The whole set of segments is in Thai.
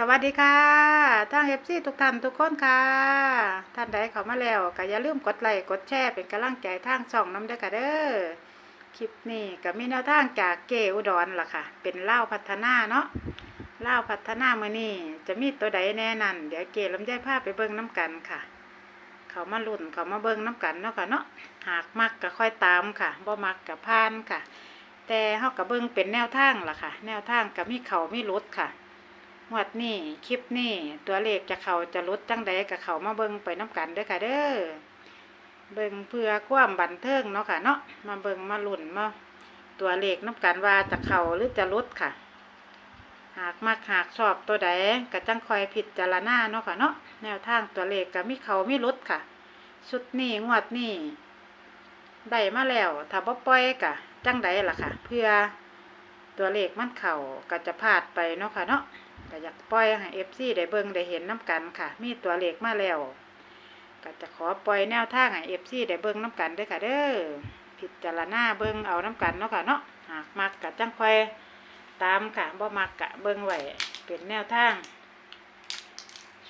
สวัสดีค่ะทางเอฟซีทุกท่านทุกคนค่ะท่านใดเข้ามาแล้วก็อย่าลืมกดไลค์กดแชร์เป็นกำลังใจทางช่องน้ำเด้อค่ะเด้อคลิปนี้ก็มีแนวทางจากเกอุดรล่ะค่ะ เป็นเล่าพัฒนาเนาะเล่าพัฒนามือนี้จะมีตัวใดแน่นั่นเดี๋ยวเกลำไยภาพไปเบิ่งน้ำกันค่ะ เขามาลุ่นเขามาเบิ่งน้ำกันเนาะค่ะเนาะหากมักก็ค่อยตามค่ะบ่มักก็พานค่ะ แต่เฮาก็เบิ่งเป็นแนวทางล่ะค่ะ แนวทางก็มีเขามีลดค่ะ งวดนี้คลิปนี้ตัวเลขจะเขาจะลดจังใดกับเขามาเบิ่งไปน้ำกันเด้อค่ะเด้อเบิ่งเพื่อความบันเทิงเนาะค่ะเนาะมาเบิ่งมาหลุ่นมาตัวเลขน้ำกันว่าจะเขาหรือจะลดค่ะ หากมักหากชอบตัวใดก็จังคอยผิดจารณาเนาะค่ะเนาะแนวทางตัวเลขก็มีเขาไมีลดค่ะ ชุดนี้งวดนี้ได้มาแล้วถ้าบ่ปล่อยก็จังใดล่ะค่ะ เพื่อตัวเลขมันเข่าก็จะพลาดไปเนาะค่ะเนาะ ก็อยากปล่อยให้เอฟซีได้เบิ่งได้เห็นน้ำกันค่ะ มีตัวเลขมาแล้วก็จะขอปล่อยแนวทางให้เอฟซีได้เบิ่งน้ำกันด้วยค่ะเด้อพิจารณาเบิ่งเอาน้ำกันเนาะค่ะเนาะหากมักกะจังค่อยตามค่ะบ่มักกะเบิ่งไว้เป็นแนวทาง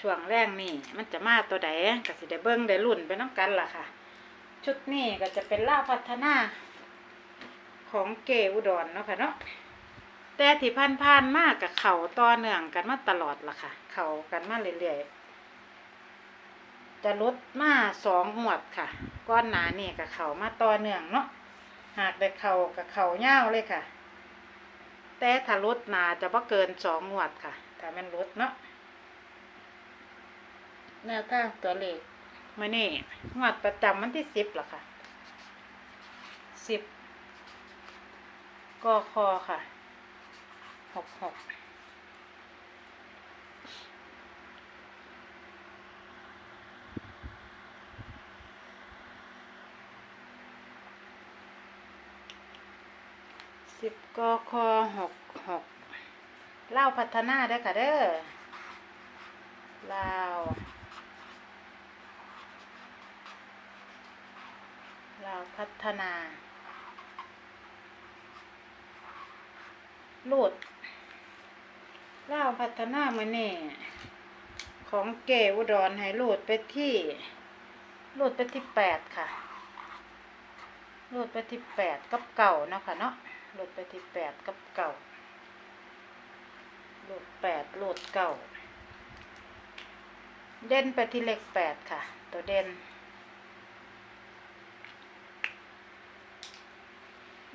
ช่วงแรกนี่มันจะมาตัวใดก็สิได้เบิ่งได้ลุ่นไปน้ำกันล่ะค่ะ ชุดนี้ก็จะเป็นล่าพัฒนาของเกอุดรเนาะค่ะเนาะ แต่ที่พันพานๆมากกับเขาต่อเนื่องกันมาตลอดล่ะค่ะ เขากันมาเรื่อยๆจะลดมาสองหมวดค่ะ ก้อนหนาเนี่ยกับเขามาต่อเนื่องเนาะหากได้เขากับเขาเง่าเลยค่ะ แต่ถ้าลดหนาจะบ่เกินสองหมวดค่ะถ้ามันลดเนาะแนวทางตัวเลขมานี่หมวดประจำวันที่สิบล่ะค่ะสิบก็คอค่ะ หกหกสิบกคหกหกเล่าพัฒนาเด้ค่ะเด้อเล่าเล่าพัฒนาลูด เล่าพัฒนามาเนี่ของเกอุดรให้ลูดไปที่โหลดไปที่แปดค่ะโหลดไปที่แปดกับเก่าเนาะค่ะเนาะโหลดไปที่แปดกับเก่าโหลดแปดโหลดเก่า เด่นไปที่เลขแปดค่ะ ตัวเด่น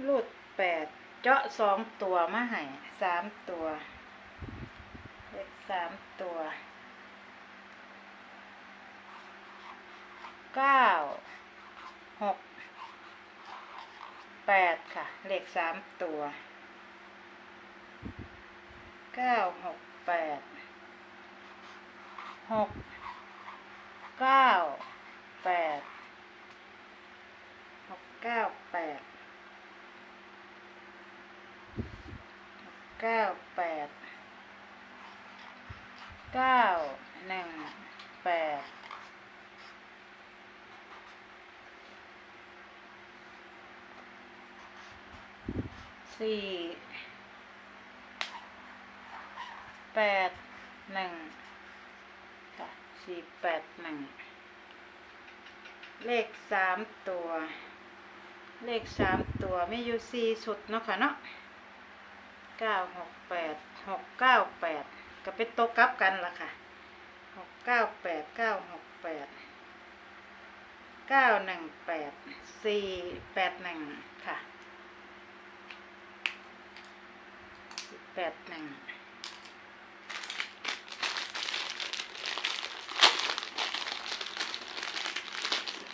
โหลดแปดเจาะสองตัวมาให้สามตัว สามตัวเก้าหกแปดค่ะ เลขสามตัวเก้าหกแปดหกเก้าแปดหกเก้าแปดเก้าแปด เก้าหนึ่งแปดสี่แปดหนึ่งค่ะสี่แปดหนึ่งเลขสามตัว เลขสามตัวไม่อยู่สี่สุดเนาะค่ะเนาะเก้าหกแปดหกเก้าแปด ก็เป็นโตัวกลับกันล่ะค่ะหกเก้าแปดเก้าหกแปดเก้าหนึ่งแปดสี่แปดหนึ่งค่ะแปดหนึ่ง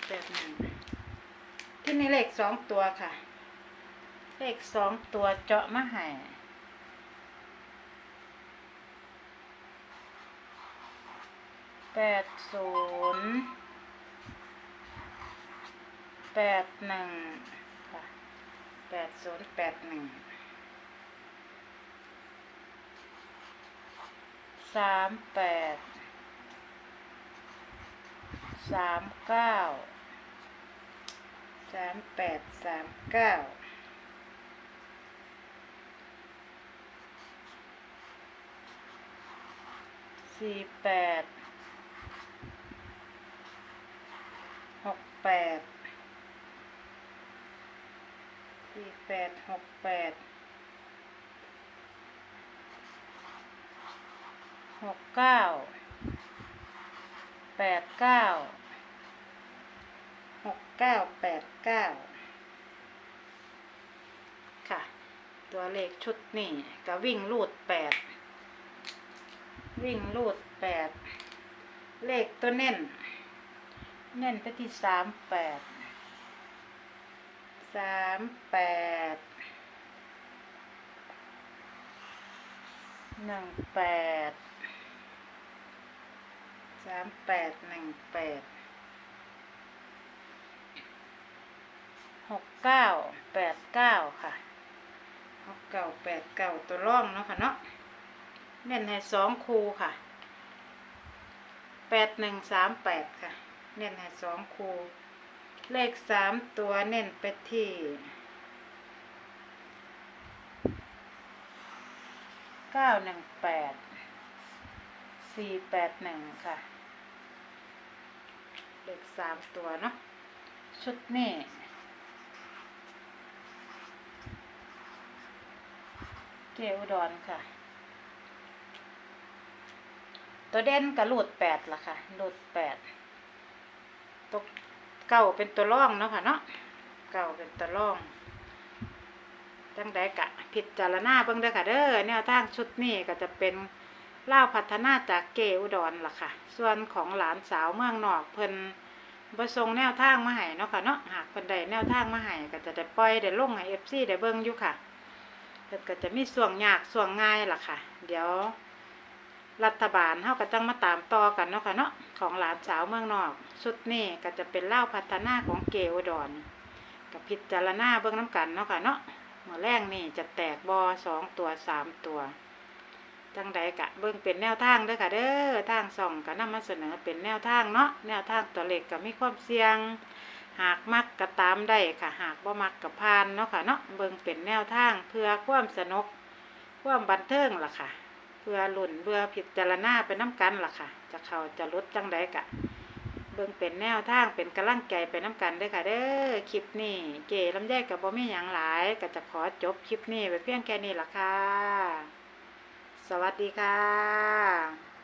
แปดหนึ่งที่นี่เลขสองตัวค่ะ เลขสองตัวเจาะมาให้ แปดศูนย์แปดหนึ่งค่ะแปดศูนย์แปดหนึ่งสามแปดสามเก้าสามแปดสามเก้าสสี่แปดหก แปดสี่แปดหกแปดหกเก้าแปดเก้าหกเก้าแปดเก้าค่ะ ตัวเลขชุดนี่ก็วิ่งรูดแปดวิ่งรูดแปดเลขตัวเน่น เน่นไปที่สามแปดสามแปดหนึ่งแปดสามแปดหนึ่งแปดหกเก้าแปดเก้าค่ะหกเก้าแปดเก้าตัวร่องเนาะค่ะเนาะเน้นให้สองคูค่ะแปดหนึ่งสามแปดค่ะ เน้นให้สองคูเลขสามตัวเน้นไปที่เก้าหนึ่งแปดสี่แปดหนึ่งค่ะ เลขสามตัวเนาะชุดนี้เกอุดรค่ะ ตัวเด่นกับลูดแปดละค่ะลูดแปด ตัวเก่าเป็นตัวร่องเนาะค่ะเนาะเก่าเป็นตัวร่องจังใดกะพิดจารณาเบิ่งเด้อค่ะเด้อแนวทางชุดนี้ก็จะเป็นเล่าพัฒนาจากเกอุดรล่ะค่ะ ส่วนของหลานสาวเมืองนอกเพิ่นบ่ส่งแนวทางมาให้เนาะค่ะเนาะหากเพิ่นได้แนวทางมาให้ก็จะได้ปล่อยได้ลงให้ FC ได้เบิ่งอยู่ค่ะเพิ่นก็จะมีส่วงยากส่วงง่ายล่ะค่ะ เดี๋ยว รัฐบาลเฮาก็จังมาตามต่อกันเนาะค่ะเนาะของหลานสาวเมืองนอกชุดนี้ก็จะเป็นเล่าพัฒนาของเกอุดรกับพิจารณาเบิ่งน้ำกันเนาะค่ะเนาะเมื่อแรกนี่จะแตกบอสองตัวสามตัวจังใดกะเบิ่งเป็นแนวทางเด้อค่ะเด้อทางส่องก็นำมาเสนอเป็นแนวทางเนาะแนวทางตัวเลขก็มีความเสี่ยง หากมักก็ตามได้ค่ะ หากบ่มักก็ผ่านเนาะค่ะเนาะเบิ่งเป็นแนวทางเพื่อความสนุกความบันเทิงล่ะค่ะ พื่อหลุ่นเพื่อพิจารณาไปน้ำกันล่ะค่ะ จะเขาจะลดจังไดกะ เบิ่งเป็นแนวทางเป็นกระลังใจไปน้ำกันด้อค่ะ เด้อคลิปนี้เก๋ลำไยกับบ่มีหยังหลาย ก็จะขอจบคลิปนี้ไปเพียงแค่นี้ล่ะค่ะ สวัสดีค่ะ